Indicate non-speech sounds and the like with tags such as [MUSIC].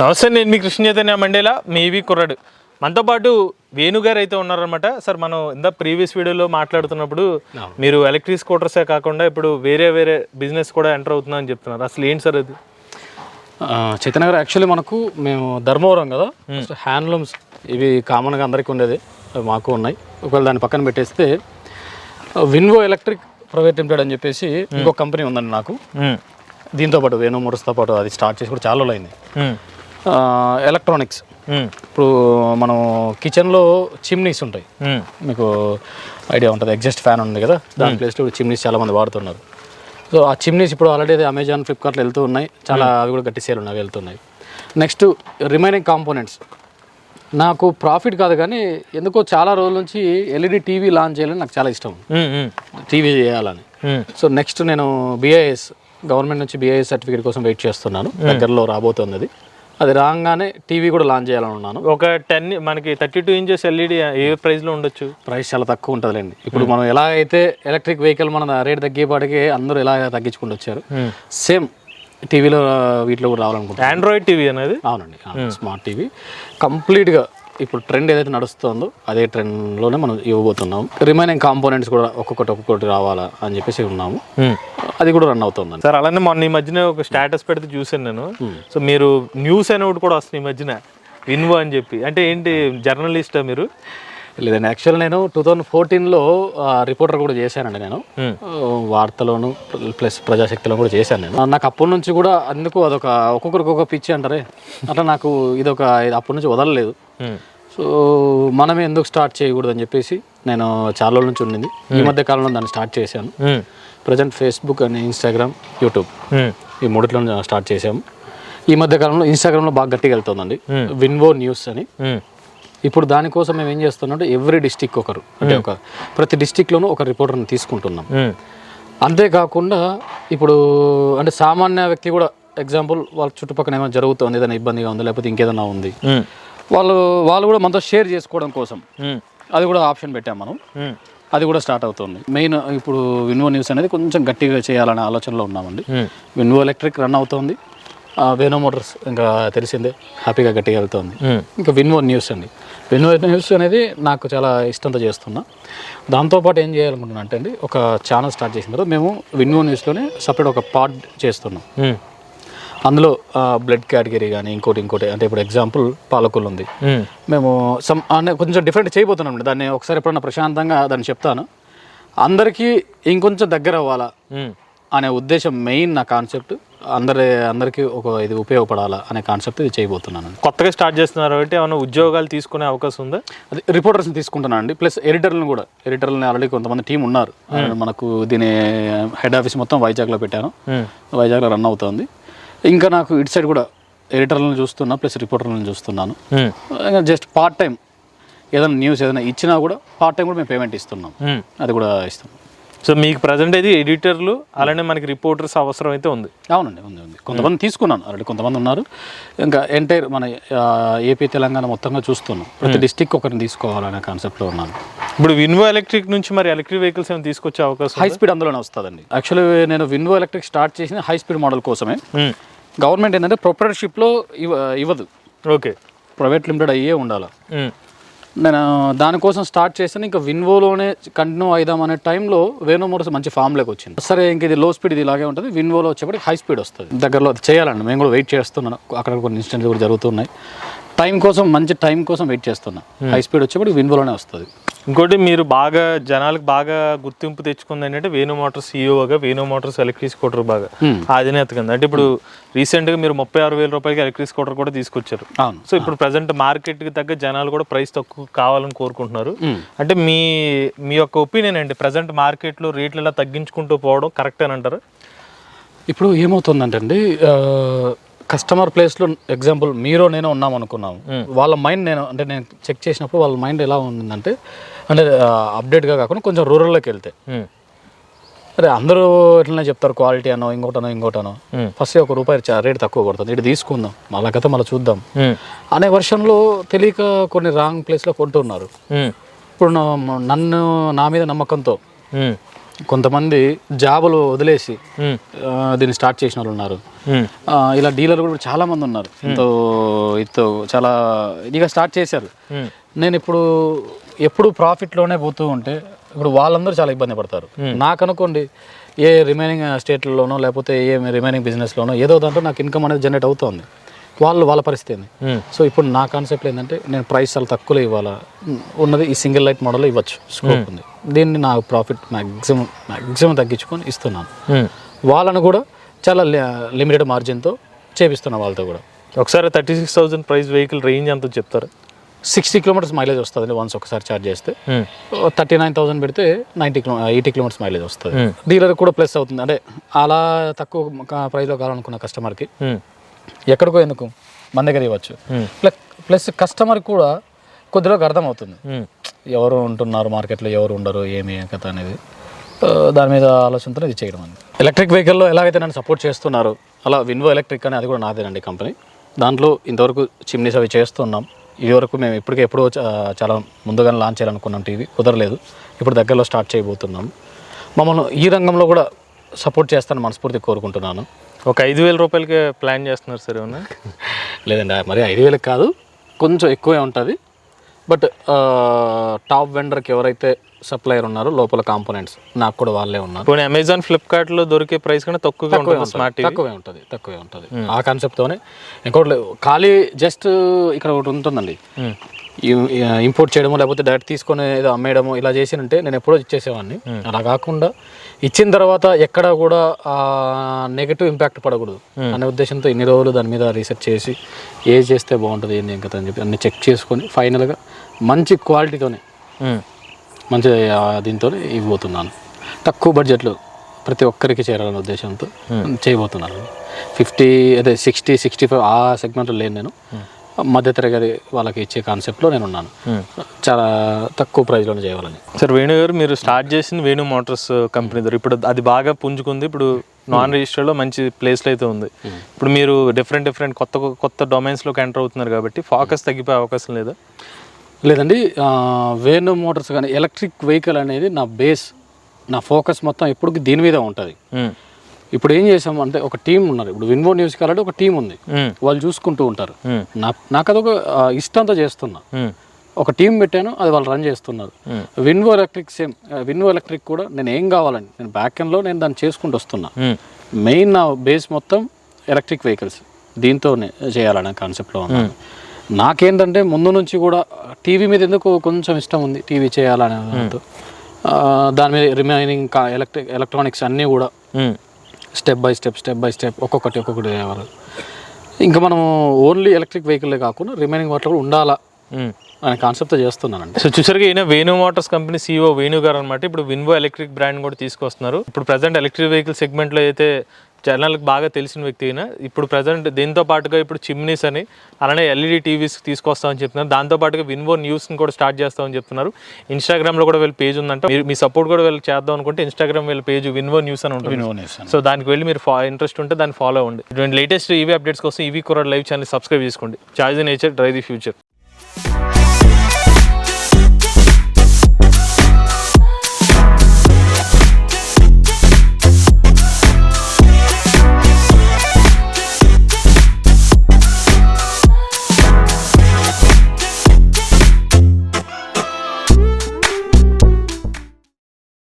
నమస్తే నేను మీ కృష్ణ చైతన్య మండేలా మేబీ కుర్రాడు. మనతో పాటు వేణుగారు అయితే ఉన్నారనమాట సార్ మనం ఇంత ప్రీవియస్ వీడియోలో మాట్లాడుతున్నప్పుడు మీరు ఎలక్ట్రిక్ స్కూటర్సే కాకుండా ఇప్పుడు వేరే వేరే బిజినెస్ కూడా ఎంటర్ అవుతుందని అని చెప్తున్నారు. అసలు ఏంటి సార్ అది? చైతన్య గారు యాక్చువల్లీ మనకు మేము ధర్మవరం కదా. హ్యాండ్లూమ్స్ ఇవి కామన్గా అందరికీ ఉండేది. మాకు ఉన్నాయి. ఒకవేళ దాన్ని పక్కన పెట్టేస్తే విన్వో ఎలక్ట్రిక్ ప్రైవేట్ లిమిటెడ్ అని చెప్పేసి ఇంకో కంపెనీ ఉందండి నాకు. దీంతో పాటు వేణు మోటార్స్తో పాటు అది స్టార్ట్ చేసి కూడా చాలా అయింది ఎలక్ట్రానిక్స్ మ్మ్. ఇప్పుడు మనం కిచెన్లో చిమ్నీస్ ఉంటాయి. మ్మ్. మీకు ఐడియా ఉంటుంది. ఎగ్జాస్ట్ ఫ్యాన్ ఉంది కదా. దాని ప్లేస్లో ఇప్పుడు చిమ్నీస్ చాలా మంది వాడుతున్నారు. సో ఆ చిమ్నీస్ ఇప్పుడు ఆల్రెడీ అమెజాన్ ఫ్లిప్కార్ట్లో వెళ్తూ ఉన్నాయి. చాలా అవి కూడా గట్టి సేల్ ఉన్నాయి వెళ్తున్నాయి. నెక్స్ట్ రిమైనింగ్ కాంపోనెంట్స్ నాకు ప్రాఫిట్ కాదు కానీ ఎందుకో చాలా రోజుల నుంచి ఎల్ఈడి టీవీ లాంచ్ చేయాలని నాకు చాలా ఇష్టం. టీవీ చేయాలని. సో నెక్స్ట్ నేను బిఐఎస్ గవర్నమెంట్ నుంచి బిఐఎస్ సర్టిఫికేట్ కోసం వెయిట్ చేస్తున్నాను. దగ్గరలో రాబోతుంది అది. అది రాగానే టీవీ కూడా లాంచ్ చేయాలని ఉన్నాను. ఒక టెన్ మనకి థర్టీ టూ ఇంచెస్ ఎల్ఈడి ఏ ప్రైస్లో ఉండొచ్చు? ప్రైస్ చాలా తక్కువ ఉంటుందిలేండి. ఇప్పుడు మనం ఎలా అయితే ఎలక్ట్రిక్ వెహికల్ మన రేట్ తగ్గేపాటికి అందరూ ఎలా తగ్గించుకుంటూ వచ్చారు. సేమ్ టీవీలో వీటిలో కూడా రావాలనుకుంటున్నాను. ఆండ్రాయిడ్ టీవీ అనేది అవునండి స్మార్ట్ టీవీ. కంప్లీట్గా ఇప్పుడు ట్రెండ్ ఏదైతే నడుస్తుందో అదే ట్రెండ్లోనే మనం ఇవ్వబోతున్నాం. రిమైనింగ్ కాంపోనెంట్స్ కూడా ఒక్కొక్కటి ఒక్కొక్కటి రావాలా అని చెప్పేసి ఉన్నాము. అది కూడా రన్ అవుతుందండి. సార్ అలానే మొన్న ఈ మధ్యన ఒక స్టేటస్ పెడితే చూసాను నేను. సో మీరు న్యూస్ అనే ఒకటి కూడా వస్తుంది ఈ మధ్యన. విన్వో అని చెప్పి. అంటే ఏంటి జర్నలిస్టా మీరు? లేదండి యాక్చువల్ నేను టూ థౌజండ్ ఫోర్టీన్లో రిపోర్టర్ కూడా చేశానండి నేను. వార్తలోను ప్లస్ ప్రజాశక్తిలో కూడా చేశాను నేను. నాకు అప్పటి నుంచి కూడా అందుకు అదొక ఒక్కొక్కరికి ఒక్కొక్క పిచ్చి అంటారే. అట్లా నాకు ఇదొక ఇది అప్పటి నుంచి వదలలేదు. సో మనమే ఎందుకు స్టార్ట్ చేయకూడదు అని చెప్పేసి నేను చాలా రోజుల నుంచి ఉండింది ఈ మధ్య కాలంలో దాన్ని స్టార్ట్ చేశాను. Present Facebook and Instagram YouTube. ఈ మూడిట్లో స్టార్ట్ చేశాము ఈ మధ్య కాలంలో ఇన్స్టాగ్రామ్లో బాగా గట్టిగా వెళ్తుందండి విన్వో న్యూస్ అని. ఇప్పుడు దానికోసం మేము ఏం చేస్తున్నాం అంటే ఎవ్రీ డిస్టిక్ ఒకరు అంటే ఒక ప్రతి డిస్టిక్లోనూ ఒక రిపోర్టర్ని తీసుకుంటున్నాం. అంతేకాకుండా ఇప్పుడు అంటే సామాన్య వ్యక్తి కూడా ఎగ్జాంపుల్ వాళ్ళ చుట్టుపక్కల ఏమైనా జరుగుతుంది ఏదైనా ఇబ్బందిగా ఉంది లేకపోతే ఇంకేదైనా ఉంది. వాళ్ళు వాళ్ళు కూడా మనతో షేర్ చేసుకోవడం కోసం. అది కూడా ఆప్షన్ పెట్టాం మనం. అది కూడా స్టార్ట్ అవుతుంది మెయిన్ ఇప్పుడు విన్వో న్యూస్ అనేది కొంచెం గట్టిగా చేయాలనే ఆలోచనలో ఉన్నామండి. విన్వో ఎలక్ట్రిక్ రన్ అవుతుంది వేనో మోటార్స్ ఇంకా తెలిసిందే హ్యాపీగా గట్టిగా వెళ్తుంది. ఇంకా విన్వో న్యూస్ అండి విన్వో న్యూస్ అనేది నాకు చాలా ఇష్టంతో చేస్తున్నా దాంతోపాటు ఏం చేయాలనుకుంటున్నా అంటే అండి ఒక ఛానల్ స్టార్ట్ చేసిన తర్వాత మేము విన్వో న్యూస్లోనే సపరేట్ ఒక పార్ట్ చేస్తున్నాం. అందులో బ్లడ్ కేటగిరీ కానీ ఇంకోటి ఇంకోటి అంటే ఇప్పుడు ఎగ్జాంపుల్ పాలకులు ఉంది. మ్మ్. సమ్ అంటే కొంచెం డిఫరెంట్ చేయబోతున్నాం అండి. దాన్ని ఒకసారి ఎప్పుడన్నా ప్రశాంతంగా దాన్ని చెప్తాను. అందరికీ ఇంకొంచెం దగ్గర అవ్వాలా. అనే ఉద్దేశం మెయిన్ నా కాన్సెప్ట్ అందరి అందరికీ ఒక ఇది ఉపయోగపడాలా అనే కాన్సెప్ట్ ఇది చేయబోతున్నాను కొత్తగా స్టార్ట్ చేస్తున్నారు కాబట్టి ఏమైనా ఉద్యోగాలు తీసుకునే అవకాశం ఉందా? అది రిపోర్టర్స్ని తీసుకుంటున్నాను అండి. ప్లస్ ఎడిటర్లను కూడా. ఎడిటర్లని ఆల్రెడీ కొంతమంది టీం ఉన్నారు. మనకు దీని హెడ్ ఆఫీస్ మొత్తం వైజాగ్లో పెట్టాను. వైజాగ్లో రన్ అవుతుంది. ఇంకా నాకు ఇటు సైడ్ కూడా ఎడిటర్లను చూస్తున్నా ప్లస్ రిపోర్టర్లను చూస్తున్నాను. ఇంకా జస్ట్ పార్ట్ టైం ఏదైనా న్యూస్ ఏదైనా ఇచ్చినా కూడా పార్ట్ టైం కూడా మేము పేమెంట్ ఇస్తున్నాం. అది కూడా ఇస్తాం సో మీకు ప్రజెంట్ అయితే ఎడిటర్లు అలానే మనకి రిపోర్టర్స్ అవసరం అయితే ఉంది. అవునండి ఉంది ఉంది. కొంతమంది తీసుకున్నాను. ఆల్రెడీ కొంతమంది ఉన్నారు. ఇంకా ఎంటైర్ మన ఏపీ తెలంగాణ మొత్తంగా చూస్తున్నాం. ప్రతి డిస్టిక్ ఒకరిని తీసుకోవాలనే కాన్సెప్ట్లో ఉన్నాను. ఇప్పుడు విన్వో ఎలక్ట్రిక్ నుంచి మరి ఎలక్ట్రిక్ వెహికల్స్ ఏమైనా తీసుకొచ్చే అవకాశం హై స్పీడ్ అందులోనే వస్తుందండి. యాక్చువల్లీ నేను విన్వో ఎలక్ట్రిక్ స్టార్ట్ చేసిన హై స్పీడ్ మోడల్ కోసమే. గవర్నమెంట్ ఏంటంటే ప్రొపరేటర్షిప్లో ఇవ్వ ఇవ్వదు. ఓకే ప్రైవేట్ లిమిటెడ్ అయ్యే ఉండాలి. మ్మ్. నేను దానికోసం స్టార్ట్ చేస్తాను ఇంకా విన్వోలోనే కంటిన్యూ అయిదాం అనే టైంలో వేణు మోటార్స్ మంచి ఫామ్లోకి వచ్చింది. సరే ఇంక ఇది లో స్పీడ్ ఇది ఇలాగే ఉంటుంది. విన్వోలో వచ్చేప్పటికి హై స్పీడ్ వస్తుంది. దగ్గరలో అది చేయాలండి. మేము కూడా వెయిట్ చేస్తున్నాను. అక్కడ కొన్ని ఇన్సిడెంట్స్ కూడా జరుగుతున్నాయి. టైం కోసం మంచి టైం కోసం వెయిట్ చేస్తున్నా. హై స్పీడ్ వచ్చేప్పటికి విన్వోలోనే వస్తుంది. ఇంకోటి మీరు బాగా జనాలకు బాగా గుర్తింపు తెచ్చుకుంది ఏంటంటే వేణు మోటార్స్ సీఈఓగా వేణు మోటార్స్ ఎలక్ట్రిక్ స్కూటర్ బాగా అధినేత కింద. అంటే ఇప్పుడు రీసెంట్గా మీరు ముప్పై ఆరు వేల రూపాయలకి ఎలక్ట్రిక్ స్కూటర్ కూడా తీసుకొచ్చారు. సో ఇప్పుడు ప్రజెంట్ మార్కెట్కి తగ్గ జనాలు కూడా ప్రైస్ తక్కువ కావాలని కోరుకుంటున్నారు. అంటే మీ మీ యొక్క ఒపీనియన్ అండి ప్రజెంట్ మార్కెట్లో రేట్లు ఇలా తగ్గించుకుంటూ పోవడం కరెక్ట్ అని అంటారు? ఇప్పుడు ఏమవుతుందంటే కస్టమర్ ప్లేస్లో ఎగ్జాంపుల్ మీరు నేను ఉన్నాం అనుకున్నాము వాళ్ళ మైండ్ నేను అంటే నేను చెక్ చేసినప్పుడు వాళ్ళ మైండ్ ఎలా ఉందంటే అంటే అప్డేట్గా కాకుండా కొంచెం రూరల్లోకి వెళ్తే. అరే అందరూ ఎట్లనే చెప్తారు క్వాలిటీ అనో ఇంకోటనో ఇంకోటనో. ఫస్ట్ ఒక రూపాయి రేట్ తక్కువ పడుతుంది. ఇటు తీసుకుందాం. మళ్ళా కథ మళ్ళీ చూద్దాం. అనే వర్షంలో తెలియక కొన్ని రాంగ్ ప్లేస్లో కొంటున్నారు. ఇప్పుడు నన్ను నా మీద నమ్మకంతో. కొంతమంది జాబులు వదిలేసి దీన్ని స్టార్ట్ చేసిన వాళ్ళు ఉన్నారు. ఇలా డీలర్లు కూడా చాలా మంది ఉన్నారు. ఎంతో ఇతో చాలా ఇదిగా స్టార్ట్ చేశారు. నేను ఇప్పుడు ఎప్పుడు ప్రాఫిట్లోనే పోతూ ఉంటే ఇప్పుడు వాళ్ళందరూ చాలా ఇబ్బంది పడతారు. నాకు అనుకోండి ఏ రిమైనింగ్ స్టేట్లలోనో లేకపోతే ఏ రిమైనింగ్ బిజినెస్లోనో ఏదో దాంట్లో నాకు ఇన్కమ్ అనేది జనరేట్ అవుతుంది. వాళ్ళు వాళ్ళ పరిస్థితి ఏంది? సో ఇప్పుడు నా కాన్సెప్ట్ ఏంటంటే నేను ప్రైస్ చాలా తక్కువలో ఇవ్వాలా? ఉన్నది ఈ సింగిల్ లైట్ మోడల్ ఇవ్వచ్చు. స్కోప్ ఉంది. దీన్ని నా ప్రాఫిట్ మ్యాక్సిమం మ్యాక్సిమం తగ్గించుకొని ఇస్తున్నాను. వాళ్ళను కూడా చాలా లిమిటెడ్ మార్జిన్తో చేపిస్తున్నా వాళ్ళతో కూడా. ఒకసారి thirty six thousand price vehicle range ఎంత చెప్తారా? సిక్స్టీ కిలోమీటర్స్ మైలేజ్ వస్తుంది వన్స్ ఒకసారి ఛార్జ్ చేస్తే. థర్టీ నైన్ థౌసండ్ పెడితే ninety kilo eighty kilometres mileage వస్తుంది. డీలర్ కూడా ప్లస్ అవుతుంది. అంటే అలా తక్కువ ప్రైస్లో కావాలనుకున్న కస్టమర్కి ఎక్కడికో ఎందుకు? మన దగ్గర ఇవ్వచ్చు. ప్లస్ ప్లస్ కస్టమర్ కూడా కొద్దిలోకి అర్థమవుతుంది. ఎవరు ఉంటున్నారు మార్కెట్లో ఎవరు ఉండరు ఏమి కథ అనేది. దాని మీద ఆలోచనతో ఇది చేయడం అండి ఎలక్ట్రిక్ వెహికల్లో ఎలాగైతే నన్ను సపోర్ట్ చేస్తున్నారు అలా విన్వో ఎలక్ట్రిక్ అని అది కూడా నాదేనండి కంపెనీ. దాంట్లో ఇంతవరకు చిమ్నీస్ అవి చేస్తున్నాం. ఇది వరకు మేము ఇప్పటికే ఎప్పుడో చాలా ముందుగానే లాంచ్ చేయాలనుకున్నాం టీవీ. కుదరలేదు. ఇప్పుడు దగ్గరలో స్టార్ట్ చేయబోతున్నాం. మమ్మల్ని ఈ రంగంలో కూడా సపోర్ట్ చేస్తానని మనస్ఫూర్తి కోరుకుంటున్నాను. ఒక ఐదు వేల రూపాయలకి ప్లాన్ చేస్తున్నారు సార్ ఏమన్నా? [LAUGHS] లేదండి మరి ఐదు వేలకు కాదు కొంచెం ఎక్కువే ఉంటుంది. బట్ టాప్ వెండర్కి ఎవరైతే సప్లయర్ ఉన్నారో లోపల కాంపోనెంట్స్ నాకు కూడా వాళ్ళే ఉన్నారు. పోనీ అమెజాన్ ఫ్లిప్కార్ట్లో దొరికే ప్రైస్ కన్నా తక్కువగా ఉంటుంది స్మార్ట్ తక్కువే ఉంటుంది తక్కువే ఉంటుంది. ఆ కాన్సెప్ట్తోనే ఇంకోటి. ఖాళీ జస్ట్ ఇక్కడ ఒకటి ఉంటుందండి. ఇంపోర్ట్ చేయడము లేకపోతే డైరెక్ట్ తీసుకొని ఏదో అమ్మేయడము ఇలా చేసినంటే నేను ఎప్పుడో ఇచ్చేసేవాడిని అలా కాకుండా ఇచ్చిన తర్వాత ఎక్కడ కూడా నెగటివ్ ఇంపాక్ట్ పడకూడదు. అనే ఉద్దేశంతో ఇన్ని రోజులు దాని మీద రీసెర్చ్ చేసి ఏ చేస్తే బాగుంటుంది ఏంది ఇంకా అని చెప్పి అన్ని చెక్ చేసుకొని ఫైనల్గా మంచి క్వాలిటీతోనే ఉమ్, మంచి దీంతో ఇవ్వబోతున్నాను. తక్కువ బడ్జెట్లో ప్రతి ఒక్కరికి చేరాలనే ఉద్దేశంతో చేయబోతున్నాను. ఫిఫ్టీ అదే సిక్స్టీ సిక్స్టీ ఫైవ్ ఆ సెగ్మెంట్లో లేను నేను. మధ్యతరగతి వాళ్ళకి ఇచ్చే కాన్సెప్ట్లో నేను ఉన్నాను చాలా తక్కువ ప్రైస్లోనే చేయాలని. సార్ వేణు గారు మీరు స్టార్ట్ చేసింది వేణు మోటార్స్ కంపెనీ ద్వారా. ఇప్పుడు అది బాగా పుంజుకుంది. ఇప్పుడు నాన్ రిజిస్టర్లో మంచి ప్లేస్లో అయితే ఉంది. ఇప్పుడు మీరు డిఫరెంట్ డిఫరెంట్ కొత్త కొత్త డొమైన్స్లోకి ఎంటర్ అవుతున్నారు కాబట్టి ఫోకస్ తగ్గిపోయే అవకాశం లేదా? లేదండి వేణు మోటార్స్ కానీ ఎలక్ట్రిక్ వెహికల్ అనేది నా బేస్ నా ఫోకస్ మొత్తం ఎప్పుడు దీని మీద ఉంటుంది. ఇప్పుడు ఏం చేసాం అంటే ఒక టీం ఉన్నారు ఇప్పుడు విన్వో న్యూస్ కాలంటే ఒక టీం ఉంది. వాళ్ళు చూసుకుంటూ ఉంటారు. నాకు అదొక ఇష్టంతో చేస్తున్నా. ఒక టీం పెట్టాను అది వాళ్ళు రన్ చేస్తున్నారు. విన్వో ఎలక్ట్రిక్ సేమ్ విన్వో ఎలక్ట్రిక్ కూడా నేను ఏం కావాలండి నేను బ్యాక్ ఎండ్లో నేను దాన్ని చేసుకుంటూ వస్తున్నా. మెయిన్ నా బేస్ మొత్తం ఎలక్ట్రిక్ వెహికల్స్. దీంతోనే చేయాలనే కాన్సెప్ట్లో ఉన్నాను. నాకేంటంటే ముందు నుంచి కూడా టీవీ మీద ఎందుకు కొంచెం ఇష్టం ఉంది టీవీ చేయాలనే దాని మీద రిమైనింగ్ ఎలక్ట్రిక్ ఎలక్ట్రానిక్స్ అన్నీ కూడా step by step step by step ఒక్కొక్కటి ఒక్కొక్కటి చేయాలి ఇంకా మనం ఓన్లీ ఎలక్ట్రిక్ వెహికలే కాకుండా రిమైనింగ్ వాటిలో కూడా ఉండాలా. అనే కాన్సెప్ట్తో చేస్తున్నానండి. సో చూసారుగా ఈయన Venu motors company CO Venu గారు అనమాట ఇప్పుడు విన్వో ఎలక్ట్రిక్ బ్రాండ్ కూడా తీసుకొస్తున్నారు. ఇప్పుడు ప్రజెంట్ ఎలక్ట్రిక్ వెహికల్ సెగ్మెంట్లో అయితే జనాలకు బాగా తెలిసిన వ్యక్తి అయినా ఇప్పుడు ప్రజెంట్ దీంతో పాటుగా ఇప్పుడు చిమ్నీస్ అని అలానే ఎల్ఈడి టీవీస్ తీసుకొస్తామని చెప్తున్నారు. దాంతో పాటుగా విన్వో న్యూస్ని కూడా స్టార్ట్ చేస్తామని చెప్తున్నారు. ఇన్స్టాగ్రామ్లో కూడా వీళ్ళ పేజ్ ఉందంట. మీరు మీ సపోర్ట్ కూడా వీళ్ళకి చేద్దాం అనుకుంటే ఇన్స్టాగ్రామ్ వీళ్ళ పేజ్ విన్వో న్యూస్ అని ఉంటుంది. సో దానికి వెళ్ళి మీరు ఇంట్రెస్ట్ ఉంటే దాన్ని ఫాలో అవ్వండి. ఇటువంటి లేటెస్ట్ ఈవీ అప్డేట్స్ కోసం ఈవీ కుర్రాడ్ లైవ్ ఛానల్ సబ్స్క్రైబ్ చేసుకోండి. Charge nature drive the future